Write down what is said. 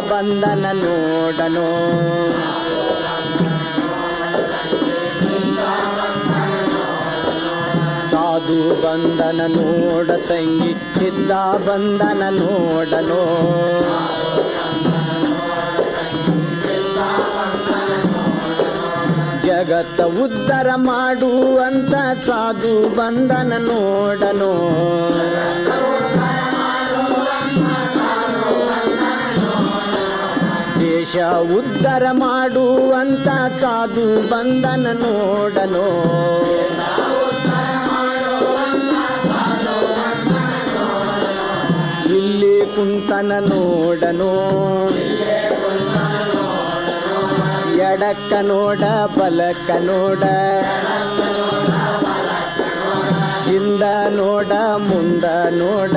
ಬಂದನ ನೋಡನು. ಸಾಧು ಬಂದನ ನೋಡ ತಂಗಿ, ಸಿದ್ಧ ಬಂದನ ನೋಡನು. ಜಗತ್ತ ಉದ್ಧಾರ ಮಾಡುವಂತ ಸಾಧು ಬಂದನ ನೋಡನು. ದೇಶ ಉದ್ಧಾರ ಮಾಡುವಂತ ಕಾದು ಬಂದನ ನೋಡಲು. ಇಲ್ಲಿ ಕುಂತನ ನೋಡನು. ಎಡಕ್ಕ ನೋಡ, ಬಲಕ್ಕ ನೋಡ. ಹಿಂದ ನೋಡ, ಮುಂದ ನೋಡ.